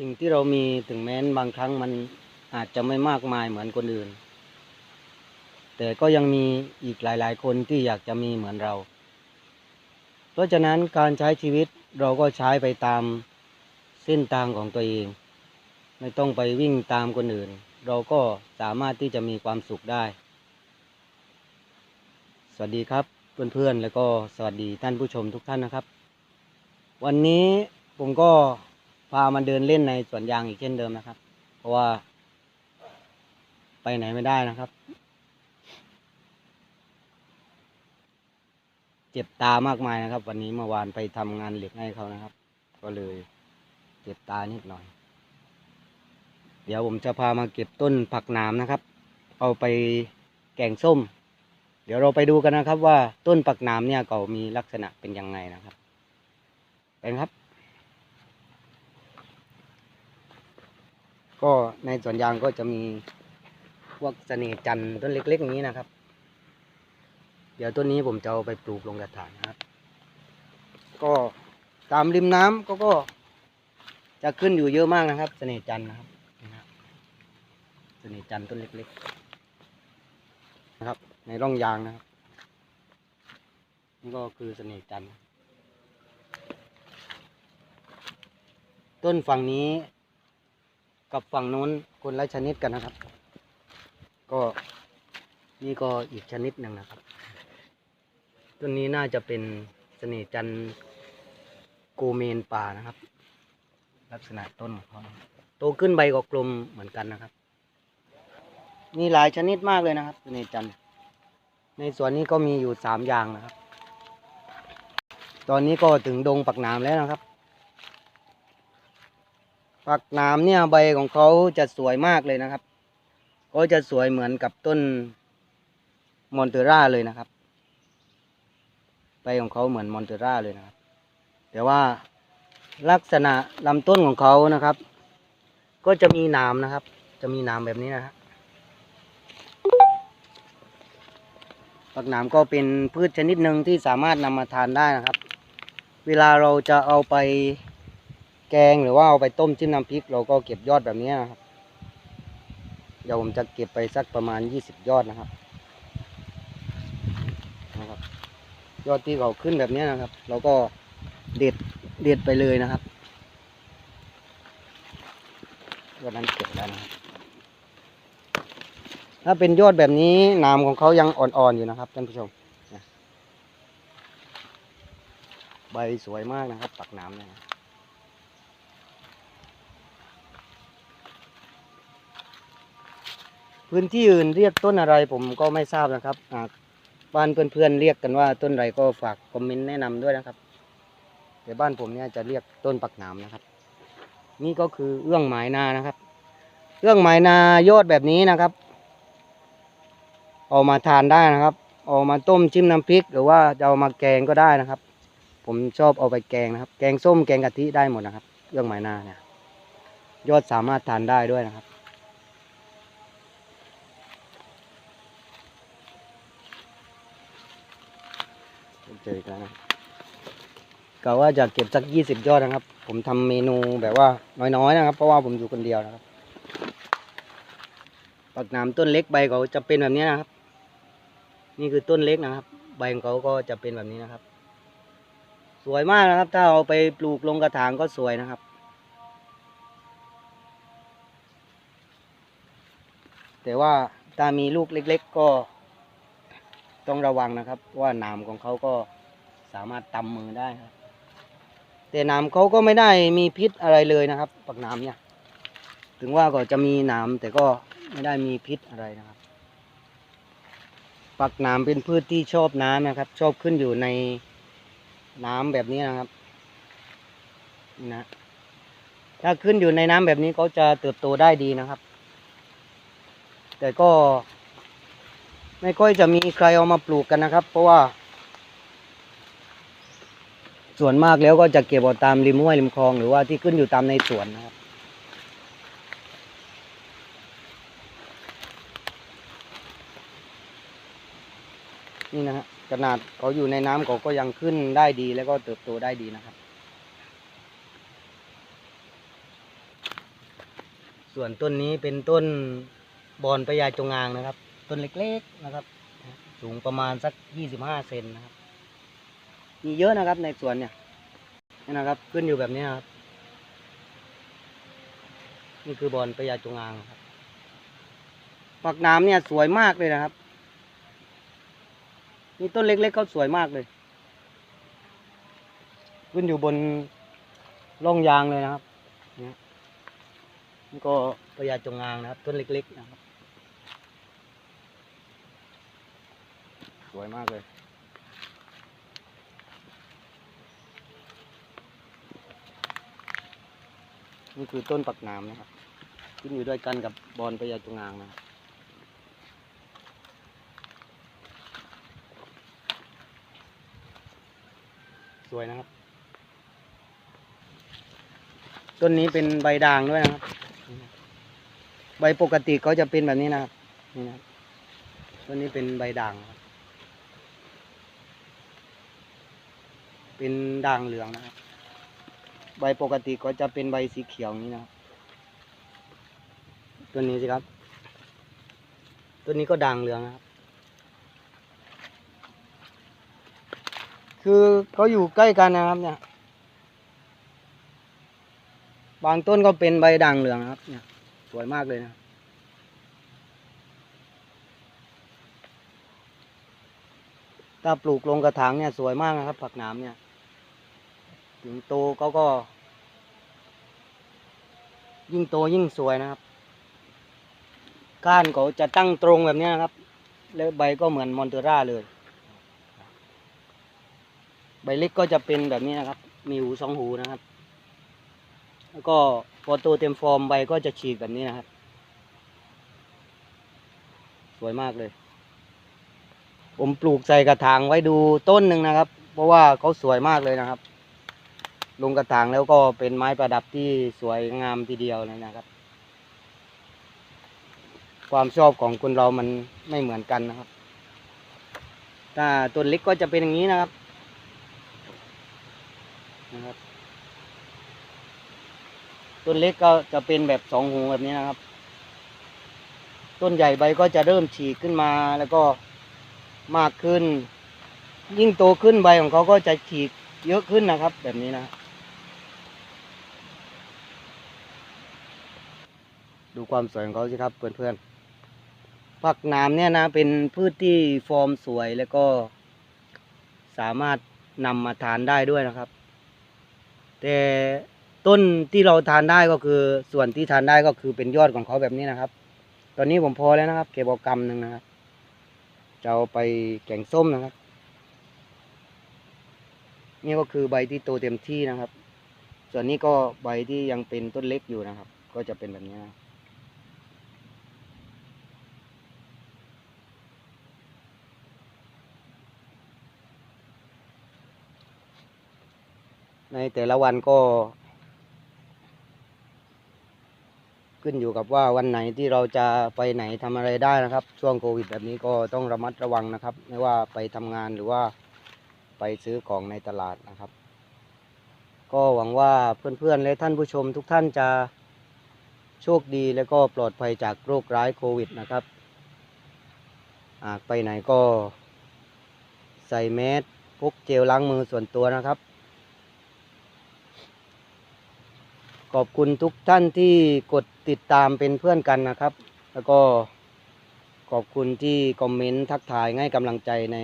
สิ่งที่เรามีถึงแม้นบางครั้งมันอาจจะไม่มากมายเหมือนคนอื่น แต่ก็ยังมีอีกหลาย ๆ คนที่อยากจะมีเหมือนเรา เพราะฉะนั้นการใช้ชีวิตเราก็ใช้ไปตามเส้นทางของตัวเอง ไม่ต้องไปวิ่งตามคนอื่น เราก็สามารถที่จะมีความสุขได้ สวัสดีครับเพื่อนๆ แล้วก็สวัสดีท่านผู้ชมทุกท่านนะครับ วันนี้ผมก็ พามาเดินเล่นในสวนยางอีกเช่นเดิมนะครับ เพราะว่า ไปไหนไม่ได้นะครับ เจ็บตามากมายนะครับ วันนี้เมื่อวานไปทำงานเหล็กให้เขานะครับ ก็เลยเจ็บตานิดหน่อย เดี๋ยวผมจะพามาเก็บต้นผักหนามนะครับ เอาไปแกงส้ม เดี๋ยวเราไปดูกันนะครับว่าต้นผักหนามเนี่ยเขามีลักษณะเป็นยังไงนะครับเป็นครับ ก็ในสวนยางก็จะมีพวกเสน่ห์จันทร์ต้นเล็กๆอย่างนี้นะครับ เดี๋ยวต้นนี้ผมจะเอาไปปลูกลงกระถางนะครับ ก็ตามริมน้ำก็ก็จะขึ้นอยู่เยอะมากนะครับ เสน่ห์จันทร์นะครับเสน่ห์จันทร์ต้นเล็กๆนะครับ ในร่องยางนะครับนี่ก็คือเสน่ห์จันทร์ต้นฝั่งนี้ กับฝั่งนู้นคนละชนิดกันนะครับ ก็นี่ก็อีกชนิดหนึ่งนะครับต้นนี้น่าจะเป็นเสน่ห์จันโกเมนป่านะครับ ลักษณะต้นของเขาโตขึ้นใบก็กลมเหมือนกันนะครับ มีหลายชนิดมากเลยนะครับเสน่ห์จันในสวนนี้ก็มีอยู่สามอย่างนะครับ ตอนนี้ก็ถึงดงปักนามแล้วนะครับ ปักหนามเนี่ยใบของเขาจะสวยมากเลยนะครับก็จะสวยเหมือนกับต้นมอนเตอร่าเลยนะครับ ใบของเขาเหมือนมอนเตอร่าเลยนะครับ แต่ว่าลักษณะลำต้นของเขานะครับ ก็จะมีหนามนะครับ จะมีหนามแบบนี้นะฮะปักหนามก็เป็นพืชชนิดหนึ่งที่สามารถนำมาทานได้นะครับ เวลาเราจะเอาไป กงหรือว่าเอาไปต้มจิ้มน้ำพริก เราก็เก็บยอดแบบนี้นะครับ เดี๋ยวผมจะเก็บไปสักประมาณยี่สิบยอดนะครับนะครับ ยอดที่เขาขึ้นแบบนี้นะครับ เราก็เด็ดเด็ดไปเลยนะครับยอดนั้นเก็บแล้วนะครับถ้าเป็นยอดแบบนี้หนามของเขายังอ่อนๆอยู่นะครับท่านผู้ชมใบสวยมากนะครับ ปักหนามเนี่ยนะ พื้นที่อื่นเรียกต้นอะไรผมก็ไม่ทราบนะครับอ่าบ้านเพื่อนๆเรียกกันว่าต้นอะไรก็ฝากคอมเมนต์แนะนำด้วยนะครับแต่บ้านผมเนี่ยจะเรียกต้นปักหนามนะครับ นี่ก็คือเอื้องหมายนานะครับ เอื้องหมายนายอดแบบนี้นะครับเอามาทานได้นะครับเอามาต้มจิ้มน้ำพริก หรือว่าจะเอามาแกงก็ได้นะครับ ผมชอบเอาไปแกงนะครับ แกงส้มแกงกะทิได้หมดนะครับเรื่องหมายนาเนี่ยยอดสามารถทานได้ด้วยนะครับ เจอกันนะกะว่าจะเก็บสักยี่สิบยอดนะครับ ผมทำเมนูแบบว่าน้อยๆนะครับ เพราะว่าผมอยู่คนเดียวนะครับปักหนามต้นเล็กใบเขาจะเป็นแบบนี้นะครับ นี่คือต้นเล็กนะครับ ใบของเขาก็จะเป็นแบบนี้นะครับ สวยมากนะครับ ถ้าเอาไปปลูกลงกระถางก็สวยนะครับแต่ว่าถ้ามีลูกเล็ก ๆ ก็ ต้องระวังนะครับว่าหนามของเขาก็สามารถตำมือได้ครับ แต่หนามเขาก็ไม่ได้มีพิษอะไรเลยนะครับ ปักหนามเนี่ย ถึงว่าก็จะมีหนามแต่ก็ไม่ได้มีพิษอะไรนะครับ ปักหนามเป็นพืชที่ชอบน้ำนะครับ ชอบขึ้นอยู่ในน้ำแบบนี้นะครับนี่นะถ้าขึ้นอยู่ในน้ำแบบนี้เขาจะเติบโตได้ดีนะครับ แต่ก็ ไม่ค่อยจะมีใครเอามาปลูกกันนะครับ เพราะว่า ส่วนมากแล้วก็จะเก็บเอาตามริมห้วยริมคลองหรือว่าที่ขึ้นอยู่ตามในสวนนะครับนี่นะฮะขนาดเขาอยู่ในน้ำเขาก็ยังขึ้นได้ดีแล้วก็เติบโตได้ดีนะครับ ส่วนต้นนี้เป็นต้นบอนพญาจงอางนะครับ ต้นเล็กๆนะครับ สูงประมาณสักยี่สิบห้าเซนนะครับ มีเยอะนะครับในสวนเนี่ยนี่นะครับ ขึ้นอยู่แบบนี้นครับนี่คือบอนพญาจงอางครับปักน้ำเนี่ยสวยมากเลยนะครับนี่ต้นเล็กๆเขาสวยมากเลย ขึ้นอยู่บนร่องยางเลยนะครับนี่ยนี่ก็พญาจงอางนะครับ ต้นเล็กๆนะครับ สวยมากเลย นี่คือต้นปักน้ำนะครับขึ้นอยู่ด้วยกันกับบอนพญาจงางนะสวยนะครับ ต้นนี้เป็นใบด่างด้วยนะครับ ใบปกติเขาจะเป็นแบบนี้นะครับนี่นะต้นนี้เป็นใบด่างครับ เป็นด่างเหลืองนะครับ ใบปกติก็จะเป็นใบสีเขียวนี้นะครับต้นนี้สิครับต้นนี้ก็ด่างเหลืองนะครับ คือเขาอยู่ใกล้กันนะครับเนี่ย บางต้นก็เป็นใบด่างเหลืองครับ เนี่ย สวยมากเลยนะถ้าปลูกลงกระถางเนี่ยสวยมากนะครับ ผักหนามเนี่ย ถึงโตเขาก็ ยิ่งโตยิ่งสวยนะครับ ก้านเขาจะตั้งตรงแบบนี้นะครับ แล้วใบก็เหมือนมอนเตอร่าเลย ใบเล็กก็จะเป็นแบบนี้นะครับ มีหูสองหูนะครับ แล้วก็พอโตเต็มฟอร์มใบก็จะฉีกแบบนี้นะครับ สวยมากเลยผมปลูกใส่กระถางไว้ดูต้นหนึ่งนะครับ เพราะว่าเขาสวยมากเลยนะครับ ลงกระถางแล้วก็เป็นไม้ประดับที่สวยงามทีเดียวเลยนะครับ ความชอบของคนเรามันไม่เหมือนกันนะครับ ถ้าต้นเล็กก็จะเป็นอย่างนี้นะครับนะครับต้นเล็กก็จะเป็นแบบสองหูแบบนี้นะครับ ต้นใหญ่ใบก็จะเริ่มฉีกขึ้นมาแล้วก็มากขึ้น ยิ่งโตขึ้นใบของเขาก็จะฉีกเยอะขึ้นนะครับ แบบนี้นะ ดูความสวยของเขาสิครับเพื่อนๆผักหนามเนี่ยนะเป็นพืชที่ฟอร์มสวยแล้วก็ สามารถนำมาทานได้ด้วยนะครับ แต่ต้นที่เราทานได้ก็คือส่วนที่ทานได้ก็คือเป็นยอดของเขาแบบนี้นะครับ ตอนนี้ผมพอแล้วนะครับ เก็บเอากำหนึ่งนะครับจะเอาไปแกงส้มนะครับนี่ก็คือใบที่โตเต็มที่นะครับ ส่วนนี้ก็ใบที่ยังเป็นต้นเล็กอยู่นะครับ ก็จะเป็นแบบนี้นะ ในแต่ละวันก็ ขึ้นอยู่กับว่าวันไหนที่เราจะไปไหนทำอะไรได้นะครับ ช่วงโควิด แบบนี้ก็ต้องระมัดระวังนะครับ ไม่ว่าไปทำงานหรือว่าไปซื้อของในตลาดนะครับ ก็หวังว่าเพื่อนๆและท่านผู้ชมทุกท่านจะโชคดีและก็ปลอดภัยจากโรคร้ายโควิดนะครับหากไปไหนก็ใส่แมสพกเจลล้างมือส่วนตัวนะครับ ขอบคุณทุกท่านที่กดติดตามเป็นเพื่อนกันนะครับ แล้วก็ขอบคุณที่คอมเมนต์ทักทายให้กำลังใจใน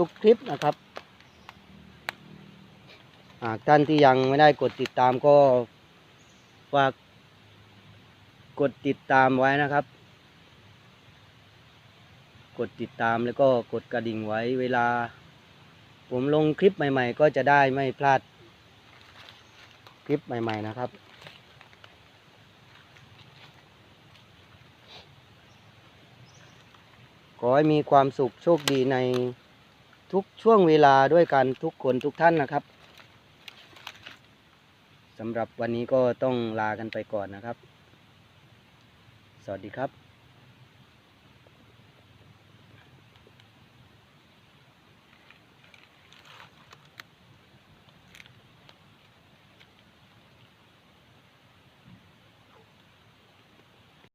ทุกๆคลิปนะครับ หากท่านที่ยังไม่ได้กดติดตามก็ฝากกดติดตามไว้นะครับ กดติดตามแล้วก็กดกระดิ่งไว้เวลา ผมลงคลิปใหม่ ๆ ก็จะได้ไม่พลาด คลิปใหม่ๆนะครับ ขอให้มีความสุขโชคดีในทุกช่วงเวลาด้วยกันทุกคนทุกท่านนะครับสำหรับวันนี้ก็ต้องลากันไปก่อนนะครับ สวัสดีครับ